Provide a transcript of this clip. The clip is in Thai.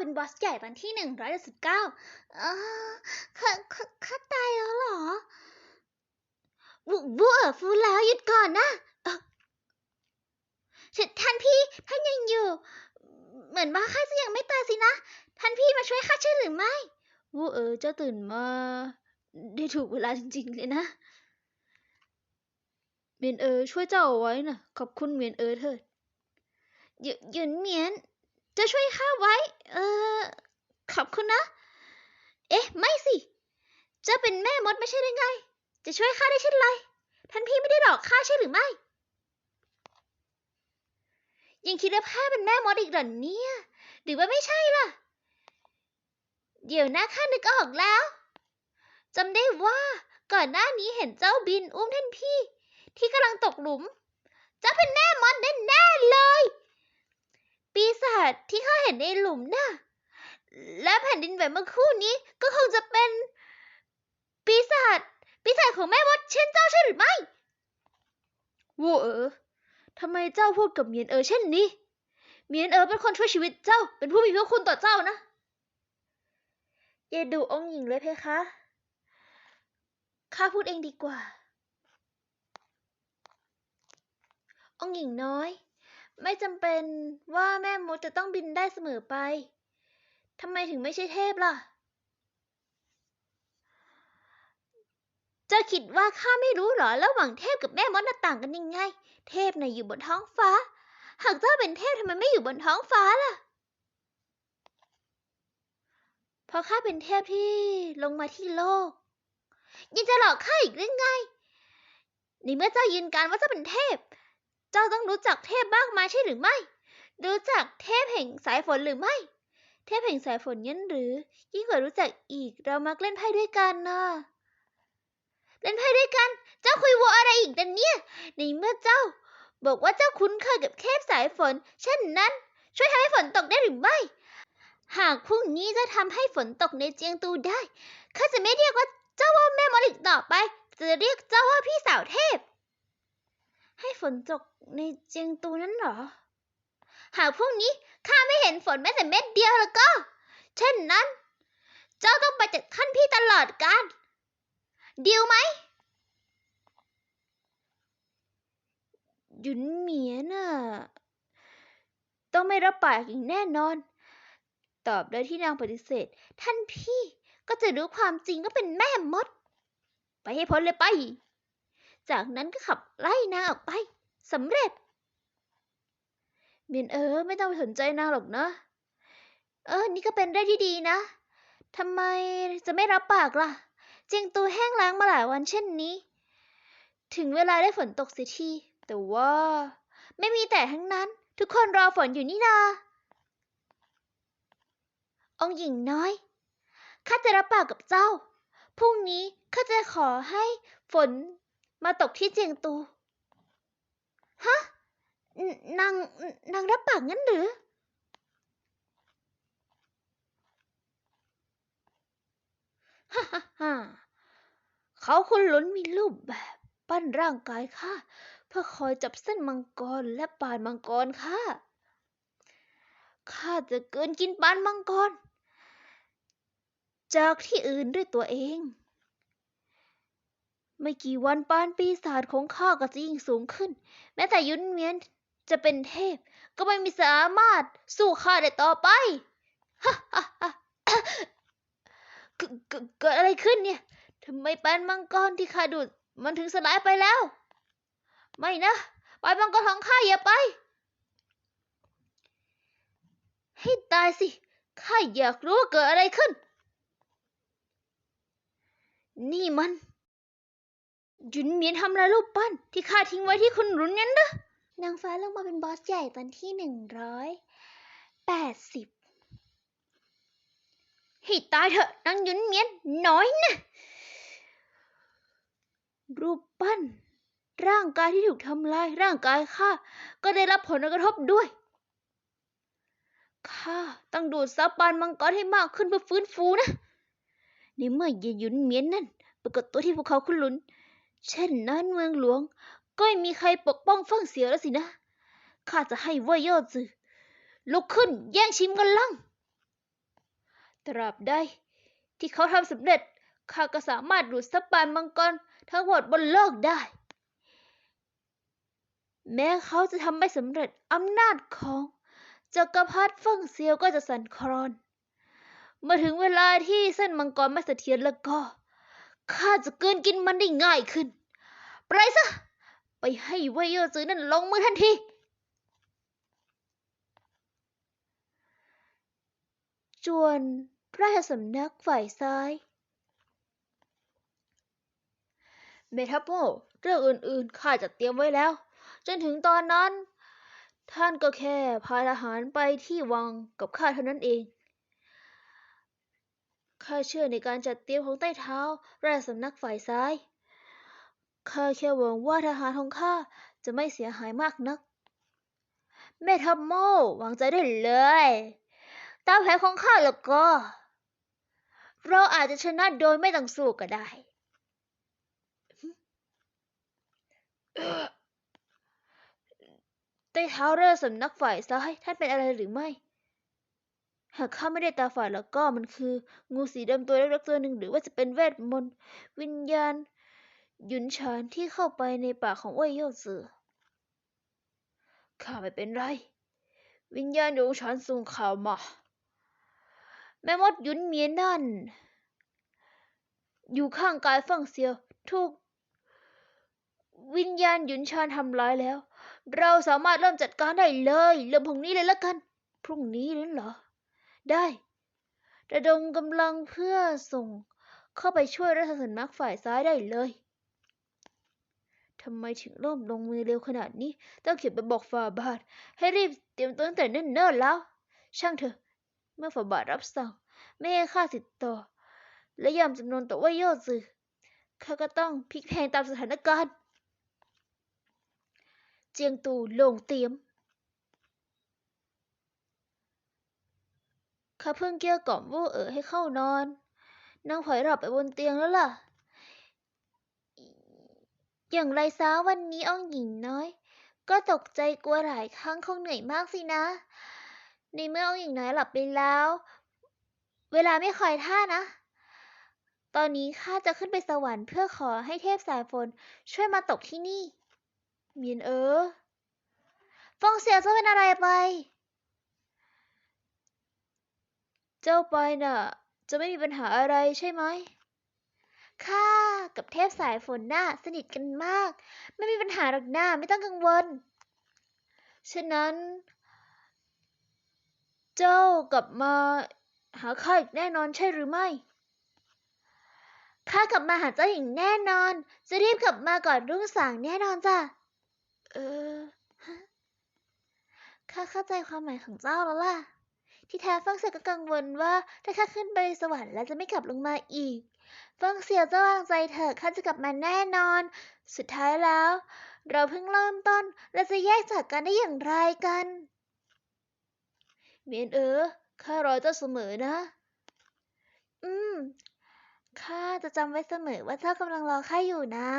เป็นบอสใหญ่ตอนที่หนึ่งร้อยสิบเก้าอ้าข้าข้าตายแล้วเหรอบูบูเอ๋อฟูแล้วหยุดก่อนนะท่านพี่ท่านยังอยู่ เหมือนว่าข้าจะยังไม่ตายสินะ ท่านพี่มาช่วยข้าใช่หรือไม่บูเอ๋อเจ้าตื่นมา ได้ถูกเวลาจริงๆเลยนะเมียนเอ๋อช่วยเจ้าเอาไว้นะขอบคุณเมียนเอ๋อเถิดหยุหยุนเมียน จะช่วยข้าไว้ เออ ขอบคุณนะ เอ๊ะ ไม่สิ เจ้าเป็นแม่มดไม่ใช่หรือไง จะช่วยข้าได้เช่นไร ท่านพี่ไม่ได้หลอกข้าใช่หรือไม่ ยังคิดว่าข้าเป็นแม่มดอีกเหรอเนี่ย หรือว่าไม่ใช่ล่ะ เดี๋ยวนะข้านึกออกแล้วจำได้ว่าก่อนหน้านี้เห็นเจ้าบินอุ้มท่านพี่ ที่กำลังตกหลุม เจ้าเป็นแม่มดแน่ๆเลย ปีศาจที่ข้าเห็นในหลุมน่ะ และแผ่นดินไหวเมื่อคู่นี้ก็คงจะเป็น ปีศาจปีศาจของแม่มดเช่นเจ้าใช่หรือไม่วูเออทำไมเจ้าพูดกับเมียนเออเช่นนี้ เมียนเออเป็นคนช่วยชีวิตเจ้า เป็นผู้มีพระคุณต่อเจ้านะอย่าดูองค์หญิงเลยเพคะ ข้าพูดเองดีกว่า องค์หญิงน้อย ไม่จำเป็นว่าแม่มดจะต้องบินได้เสมอไป ทำไมถึงไม่ใช่เทพล่ะ จะคิดว่าข้าไม่รู้เหรอ ระหว่างเทพกับแม่มดน่ะต่างกันยังไง เทพน่ะอยู่บนท้องฟ้า หากเจ้าเป็นเทพทำไมไม่อยู่บนท้องฟ้าล่ะ เพราะข้าเป็นเทพที่ลงมาที่โลก ยังจะหลอกข้าอีกหรือไงในเมื่อเจ้ายืนการว่าเจ้าเป็นเทพ เจ้าต้องรู้จักเทพมากมายใช่หรือไม่ รู้จักเทพแห่งสายฝนหรือไม่ เทพแห่งสายฝนยันหรือ ยิ่งกว่ารู้จักอีก เรามักเล่นไพ่ด้วยกันนะเล่นไพ่ด้วยกัน เจ้าคุยวัวอะไรอีกดันเนี่ย ในเมื่อเจ้า บอกว่าเจ้าคุ้นเคยกับเทพสายฝน เช่นนั้น ช่วยทำให้ฝนตกได้หรือไม่ หากพรุ่งนี้จะทำให้ฝนตกในเจียงตูได้ ข้าจะไม่เรียกว่าเจ้าว่าแม่มดอีกต่อไป จะเรียกเจ้าว่าพี่สาวเทพ ให้ฝนตกในเจียงตูนั้นหรอ หากพรุ่งนี้ข้าไม่เห็นฝนแม้แต่เม็ดเดียวแล้วก็ เช่นนั้น เจ้าต้องไปจากท่านพี่ตลอดกาลดีลไหมหยุนเหมียน่ะ ต้องไม่รับปากอย่างแน่นอน ตอบโดยที่นางปฏิเสธ ท่านพี่ก็จะรู้ความจริงก็เป็นแม่มด ไปให้พ้นเลยไป จากนั้นก็ขับไล่นางออกไปสำเร็จ เมียนเออ ไม่ต้องไปสนใจนางหรอกนะเออ นี่ก็เป็นเรื่องที่ดีนะทำไมจะไม่รับปากล่ะ เจียงตูแห้งล้างมาหลายวันเช่นนี้ ถึงเวลาได้ฝนตกเสียที แต่ว่า ไม่มีแต่ทั้งนั้น ทุกคนรอฝนอยู่นี่นาองหญิงน้อย ข้าจะรับปากกับเจ้า พรุ่งนี้ข้าจะขอให้ฝน มาตกที่เจียงตู ฮะ นางนางรับปากงั้นหรือ ฮ่าฮ่าฮ่าเขาคุณหลุนมีรูปแบบ ปั้นร่างกายข้าเพื่อคอยจับเส้นมังกรและปานมังกรข้าข้าจะเกินกินปานมังกร จากที่อื่นด้วยตัวเอง ไม่กี่วันปานปีศาจของข้าก็จะยิ่งสูงขึ้น แม้แต่ยุนเมียนจะเป็นเทพ ก็ไม่มีสามารถสู้ข้าได้ต่อไปฮ่าฮ่าฮ่าเกิดอะไรขึ้นเนี่ยทำไมปานมังกรที่ข้าดูดมันถึงสลายไปแล้ว ไม่นะปานมังกรของข้าอย่าไป ให้ตายสิข้าอยากรู้ว่าเกิดอะไรขึ้น นี่มัน หยุนเมียนทำลายรูปปั้นที่ข้าทิ้งไว้ที่คุณหลุนนั้นนะนางฟ้าลงมาเป็นบอสใหญ่ตอนที่หนึ่งร้อยแปดสิบให้ตายเถอะนางหยุนเมียนน้อยนะรูปปั้น ร่างกายที่ถูกทำลายร่างกายข้าก็ได้รับผลกระทบด้วยข้าต้องดูดซับปานมังกรให้มากขึ้นเพื่อฟื้นฟูนะในเมื่อเยหยุนเมียนนั่นปรากฏตัวที่ภูเขาคุณหลุน เช่นนั้นเมืองหลวง ก็ไม่มีใครปกป้องเฟั่งเสียแล้วสินะ ข้าจะให้เว่ยโยจือลุกขึ้นแย่งชิงกันลังตราบใดที่เขาทำสำเร็จ ข้าก็สามารถดูดซับปานมังกรทั้งหมดบนโลกได้ แม้เขาจะทำไม่สำเร็จอำนาจของจักรพรรดิเฟิ่งเซียวก็จะสั่นคลอน เมื่อถึงเวลาที่เส้นมังกรไม่เสถียรแล้วก็ ข้าจะเกินกินมันได้ง่ายขึ้น ไปซะ ไปให้เว่ยเย่อจือนั่นลงมือทันที จวนราชสำนักฝ่ายซ้าย เมทัพโมเรื่องอื่นๆข้าจะเตรียมไว้แล้ว จนถึงตอนนั้น ท่านก็แค่พาทหารไปที่วังกับข้าเท่านั้นเอง ข้าเชื่อในการจัดเตรียมของใต้เท้า ราชสำนักฝ่ายซ้าย ข้าแค่หวังว่าทหารของข้าจะไม่เสียหายมากนัก แม่ทัพโม่วางใจได้เลย ตามแผนของข้าแล้วก็ เราอาจจะชนะโดยไม่ต้องสู้ก็ได้ ใต้เท้าเรือสำนักฝ่ายซ้ายท่านเป็นอะไรหรือไม่ หากข้าไม่ได้ตาฝาดแล้วก็มันคือ งูสีดำตัวเล็กๆตัวหนึ่งหรือว่าจะเป็นเวทมนต์วิญญาณ หยุนฉานที่เข้าไปในป่าของเว่ยโยเสือข้าไม่เป็นไร วิญญาณหยงฉานส่งข่าวมา แม่มดหยุนเมียนั่น อยู่ข้างกายฝั่งเซียวถูกวิญญาณหยุนชานทำร้ายแล้ว เราสามารถเริ่มจัดการได้เลย เริ่มพรุ่งนี้เลยละกัน พรุ่งนี้นั่นเหรอ ได้ ระดมกำลังเพื่อส่งเข้าไปช่วยรัฐสำนักฝ่ายซ้ายได้เลยทำไมถึงร่มลงมือเร็วขนาดนี้ ต้องเขียนไปบอกฝ่าบาท ให้รีบเตรียมตัวตั้งแต่เนิ่นๆแล้ว ช่างเถอะ เมื่อฝ่าบาทรับสั่ง ไม่ให้ข้าติดต่อ และยอมจำนนต่อว่าโยสือข้าก็ต้องพลิกแพงตามสถานการณ์ เจียงตูลงเตรียม ข้าเพิ่งเกลี้ยกล่อมวู่เอ๋อให้เข้านอน นางผอยหลับไปบนเตียงแล้วล่ะ อย่างไรซะวันนี้อองหญิงน้อย ก็ตกใจกลัวหลายครั้งคงเหนื่อยมากสินะ ในเมื่ออองหญิงน้อยหลับไปแล้ว เวลาไม่คอยท่านะ ตอนนี้ข้าจะขึ้นไปสวรรค์เพื่อขอให้เทพสายฝนช่วยมาตกที่นี่เมียนเออฟองเสียจะเป็นอะไรไป เจ้าไปน่ะ จะไม่มีปัญหาอะไรใช่ไหมข้ากับเทพสายฝนน่ะสนิทกันมาก ไม่มีปัญหาหรอกหน้าไม่ต้องกังวล ฉะนั้น เจ้ากลับมาหาข้าอีกแน่นอนใช่หรือไม่ข้ากลับมาหาเจ้าอย่างแน่นอน จะรีบกลับมาก่อนรุ่งสางแน่นอนจ้ะ เออข้าเข้าใจความหมายของเจ้าแล้วล่ะ ที่แท้ฟังเสี่ยก็กังวลว่าถ้าข้าขึ้นไปสวรรค์แล้วจะไม่กลับลงมาอีก ฟังเสี่ยจะวางใจเถอะข้าจะกลับมาแน่นอน สุดท้ายแล้ว เราเพิ่งเริ่มต้นเราจะแยกจากกันได้อย่างไรกัน เมียนเออข้ารอเจ้าเสมอนะ อืมข้าจะจำไว้เสมอว่าเจ้ากำลังรอข้าอยู่นะ